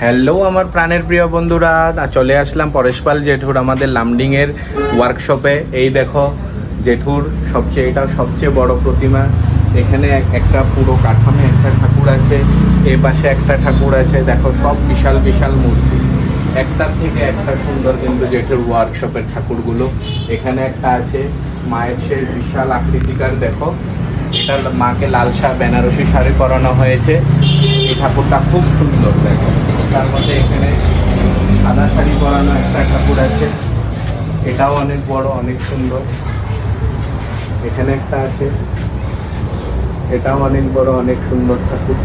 Hello আমার প্রাণের প্রিয় বন্ধুরা। চলে আসলাম পরেশপাল জেঠুর আমাদের লামডিংয়ের ওয়ার্কশপে এই দেখো, জেঠুর সবচেয়ে এটা সবচেয়ে বড় প্রতিমা। এখানে একটা পুরো কাঠামে, একটা ঠাকুর আছে। এ পাশে একটা ঠাকুর আছে। দেখো, সব বিশাল বিশাল মূর্তি। একটার থেকে একটা সুন্দর কিন্তু জেঠুর ওয়ার্কশপের ঠাকুরগুলো। এখানে একটা আছে, মায়ের সেই বিশাল আকৃতিকার, দেখো। এটা মাকে লাল শাহ বেনারসি শাড়ি পরানো হয়েছে। এই ঠাকুরটা খুব সুন্দর, দেখো। তার মধ্যে এখানে সাদা শাড়ি পরানো একটা ঠাকুর আছে। এটাও অনেক বড়, অনেক সুন্দর। এখানে একটা আছে। এটাও অনেক বড়, অনেক সুন্দর ঠাকুর।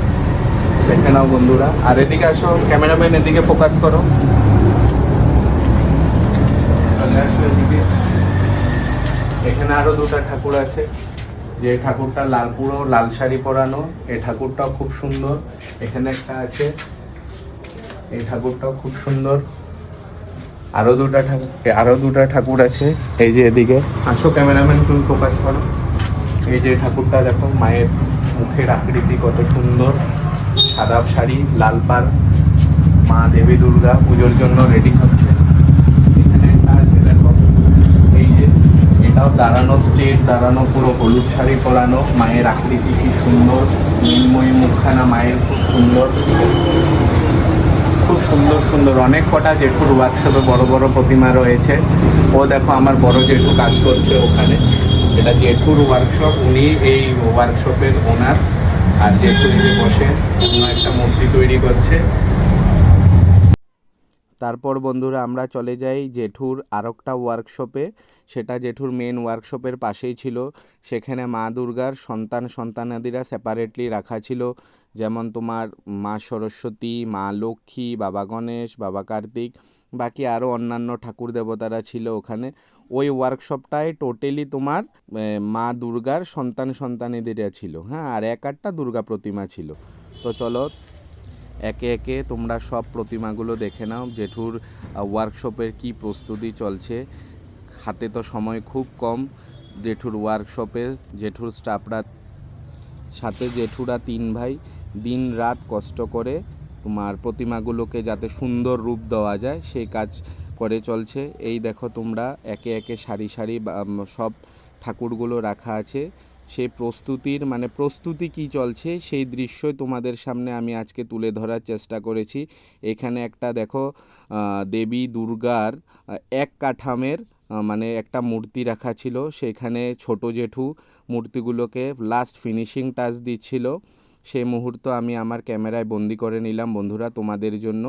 দেখে নাও বন্ধুরা। আর এদিকে আসো, ক্যামেরাম্যান এদিকে ফোকাস করো। এখানে আরও দুটো ঠাকুর আছে। যে ঠাকুরটা লাল পুরো, লাল শাড়ি পরানো এই ঠাকুরটাও খুব সুন্দর। এখানে একটা আছে। এই ঠাকুরটাও খুব সুন্দর। আরও দুটা ঠাকুর আরও দুটা ঠাকুর আছে, এই যে এদিকে। আসো ক্যামেরাম্যান, তুমি ফোকাস করো। এই যে ঠাকুরটা দেখো, মায়ের মুখের আকৃতি কত সুন্দর। সাদা শাড়ি, লাল পাড়। মা দেবী দুর্গা পুজোর জন্য রেডি হচ্ছে। এখানে একটা আছে, দেখো। এই যে, এটাও দাঁড়ানো স্টেট দাঁড়ানো পুরো হলুদ শাড়ি পরানো। মায়ের আকৃতি কি সুন্দর নীলময়ী মুখখানা মায়ের খুব সুন্দর। খুব সুন্দর সুন্দর। অনেক কটা জেঠুর ওয়ার্কশপে বড় বড় প্রতিমা রয়েছে। ও দেখো আমার বড় জেঠু কাজ করছে ওখানে। এটা জেঠুর ওয়ার্কশপ উনি এই ওয়ার্কশপের ওনার আর জেঠু এসে বসে অন্য একটা মূর্তি তৈরি করছে। তারপর বন্ধুরা আমরা চলে যাই জেঠুর আরেকটা ওয়ার্কশপে সেটা জেঠুর মেন ওয়ার্কশপের পাশেই ছিল। সেখানে মা দুর্গার সন্তান সন্তানাদিরা সেপারেটলি রাখা ছিল। যেমন তোমার মা সরস্বতী, মা লক্ষ্মী, বাবা গণেশ, বাবা কার্তিক, বাকি আরও অন্যান্য ঠাকুর দেবতারা ছিল ওখানে। ওই ওয়ার্কশপটায় টোটালি তোমার মা দুর্গার সন্তান সন্তানেদেরা ছিল। হ্যাঁ আর এক আটটা দুর্গা প্রতিমা ছিল। তো চলো একে একে তোমরা সব প্রতিমাগুলো দেখে নাও। জেঠুর ওয়ার্কশপের কি প্রস্তুতি চলছে। হাতে তো সময় খুব কম। জেঠুর ওয়ার্কশপে জেঠুর স্টাফরা সাথে জেঠুরা তিন ভাই। দিন রাত কষ্ট করে তোমার প্রতিমাগুলোকে যাতে সুন্দর রূপ দেওয়া যায়, সেই কাজ করে চলছে। এই দেখো তোমরা একে একে সারি সারি সব ঠাকুরগুলো রাখা আছে। সেই প্রস্তুতির মানে প্রস্তুতি কি চলছে সেই দৃশ্যই তোমাদের সামনে আমি আজকে তুলে ধরার চেষ্টা করেছি। এখানে একটা দেখো দেবী দুর্গার এক কাঠামের মানে একটা মূর্তি রাখা ছিল। সেখানে ছোট জেঠু মূর্তিগুলোকে লাস্ট ফিনিশিং টাচ দিচ্ছিল। সেই মুহূর্ত আমি আমার ক্যামেরায় বন্দি করে নিলাম। বন্ধুরা, তোমাদের জন্য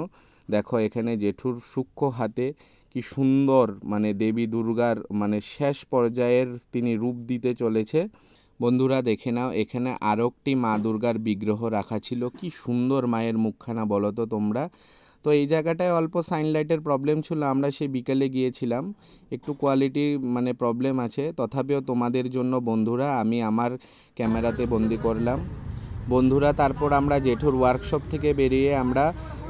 দেখো এখানে জেঠুর সূক্ষ্ম হাতে কি সুন্দর মানে দেবী দুর্গার মানে শেষ পর্যায়ের তিনি রূপ দিতে চলেছে। বন্ধুরা দেখে নাও, এখানে আরও একটি মা দুর্গার বিগ্রহ রাখা ছিল। কি সুন্দর মায়ের মুখখানা, বলো তো তোমরা। তো এই জায়গাটায় অল্প সাইনলাইটের প্রবলেম ছিল, আমরা সেই বিকেলে গিয়েছিলাম। একটু কোয়ালিটি মানে প্রবলেম আছে। তথাপিও তোমাদের জন্য বন্ধুরা, আমি আমার ক্যামেরাতে বন্দি করলাম। বন্ধুরা তারপর আমরা জেঠুর ওয়ার্কশপ থেকে বেরিয়ে আমরা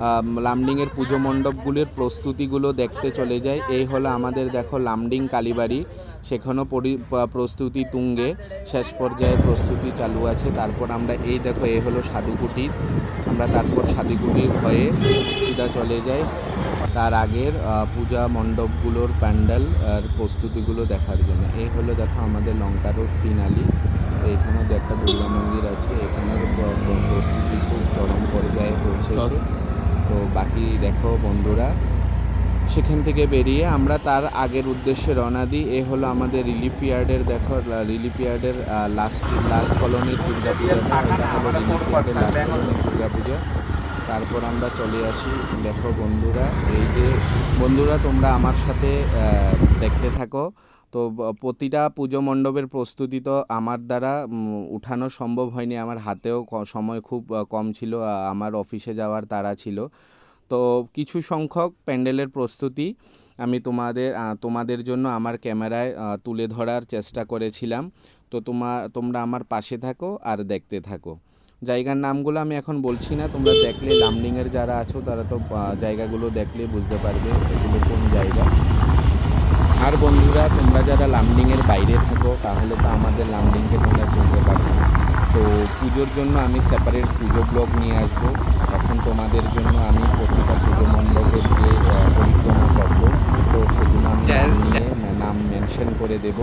আম, লামডিংয়ের পুজো মণ্ডপগুলির প্রস্তুতিগুলো দেখতে চলে যাই। এই হলো আমাদের দেখো লামডিং কালীবাড়ি। সেখানেও পরি প্রস্তুতি তুঙ্গে। শেষ পর্যায়ে প্রস্তুতি চালু আছে। তারপর আমরা এই দেখো এই হলো সাধুকুটির আমরা তারপর সাধুকুটির হয়ে সিধা চলে যাই। তার আগের পূজা মণ্ডপগুলোর প্যান্ডেল আর প্রস্তুতিগুলো দেখার জন্য। এই হলো দেখো আমাদের লঙ্কা রোড তিনালি। তো এখানেও একটা দুর্গা মন্দির আছে এখানেও প- প্রস্তুতি খুব চরম পর্যায়ে পৌঁছেছে। তো বাকি দেখো বন্ধুরা সেখান থেকে বেরিয়ে আমরা তার আগের উদ্দেশ্যে রওনা দিই। এ হলো আমাদের রিলিফ ইয়ার্ডের দেখো রিলিফ ইয়ার্ডের লাস্ট লাস্ট কলোনির দুর্গাপূজা। এটা হলো রিলিফ ইয়ার্ডের লাস্ট কলোনির দুর্গা পূজা তারপর আমরা চলে আসি। দেখো বন্ধুরা, এই যে বন্ধুরা, তোমরা আমার সাথে দেখতে থাকো। তো প্রতিটা পুজো মণ্ডপের প্রস্তুতি তো আমার দ্বারা উঠানো সম্ভব হয়নি। আমার হাতেও সময় খুব কম ছিল। আমার অফিসে যাওয়ার তাড়া ছিল। তো, কিছু সংখ্যক প্যান্ডেলের প্রস্তুতি আমি তোমাদের তোমাদের জন্য আমার ক্যামেরায় তুলে ধরার চেষ্টা করেছিলাম। তো তোমার তোমরা আমার পাশে থাকো আর দেখতে থাকো। জায়গার নামগুলো আমি এখন বলছি না, তোমরা দেখলে লামডিংয়ের যারা আছো তারা তো জায়গাগুলো দেখলে বুঝতে পারবে এগুলো কোন জায়গা। আর বন্ধুরা, তোমরা যারা লামডিংয়ের বাইরে থাকো, তাহলে তো আমাদের লামডিংকে তোমরা চিনতে পারবে। তো পুজোর জন্য আমি সেপারেট পুজো ব্লগ নিয়ে আসব। এখন তোমাদের জন্য আমি প্রতিটা পুজো মণ্ডপের যে পরিক্রমা করব তো সেগুলো আমি নাম নিয়ে নাম মেনশন করে দেব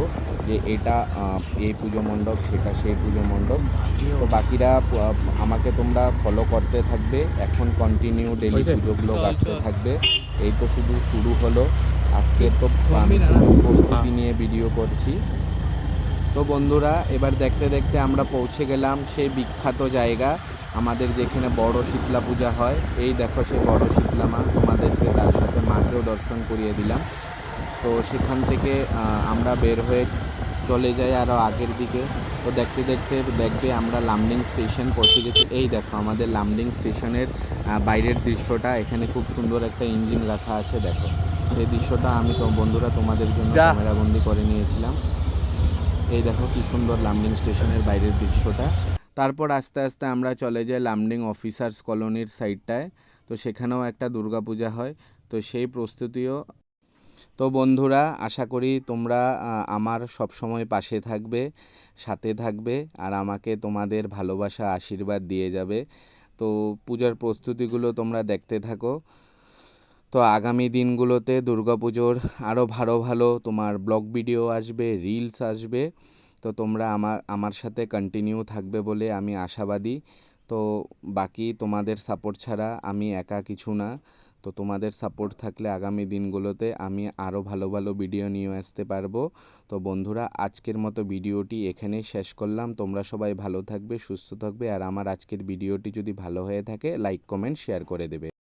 যে এটা এই পুজো মণ্ডপ সেটা সেই পুজো মণ্ডপ। তো বাকিরা আমাকে তোমরা ফলো করতে থাকবে। এখন কন্টিনিউ ডেলি পুজোগুলো আসতে থাকবে। এই তো শুধু শুরু হলো। আজকে তো আমি পুজোর প্রস্তুতি নিয়ে ভিডিও করছি। তো বন্ধুরা এবার দেখতে দেখতে আমরা পৌঁছে গেলাম সেই বিখ্যাত জায়গা। আমাদের যেখানে বড় শীতলা পূজা হয় এই দেখো সেই বড় শীতলা মা তোমাদেরকে তার সাথে মাকেও দর্শন করিয়ে দিলাম। তো সেখান থেকে আমরা বের হয়ে চলে যাই আরও আগের দিকে। তো দেখতে দেখতে দেখবে আমরা লামডিং স্টেশন পৌঁছে গেছি। এই দেখো আমাদের লামডিং স্টেশনের বাইরের দৃশ্যটা। এখানে খুব সুন্দর একটা ইঞ্জিন রাখা আছে দেখো। সেই দৃশ্যটা আমি তো বন্ধুরা তোমাদের জন্য। ক্যামেরাবন্দি করে নিয়েছিলাম। এই দেখো কি সুন্দর লামডিং স্টেশনের বাইরের দৃশ্যটা। তারপর আস্তে আস্তে আমরা চলে যাই লামডিং অফিসার্স কলোনির সাইডটায়। তো সেখানেও একটা দুর্গাপূজা হয়। তো সেই প্রস্তুতিও। তো বন্ধুরা, আশা করি তোমরা আমার সব সময় পাশে থাকবে, সাথে থাকবে, আর আমাকে তোমাদের ভালোবাসা, আশীর্বাদ দিয়ে যাবে। তো পূজার প্রস্তুতিগুলো তোমরা দেখতে থাকো। তো আগামী দিনগুলোতে দুর্গাপুজোর আরও ভালো ভালো তোমার ব্লগ ভিডিও আসবে, রিলস আসবে। তো তোমরা আমার আমার সাথে কন্টিনিউ থাকবে বলে আমি আশাবাদী। তো বাকি তোমাদের সাপোর্ট ছাড়া আমি একা কিছু না। তো তোমাদের সাপোর্ট থাকলে আগামী দিনগুলোতে আমি আরও ভালো ভালো ভিডিও নিয়ে আসতে পারব। তো বন্ধুরা, আজকের মতো ভিডিওটি এখানেই শেষ করলাম। তোমরা সবাই ভালো থাকবে, সুস্থ থাকবে। আর আমার আজকের ভিডিওটি যদি ভালো হয়ে থাকে লাইক কমেন্ট শেয়ার করে দেবে।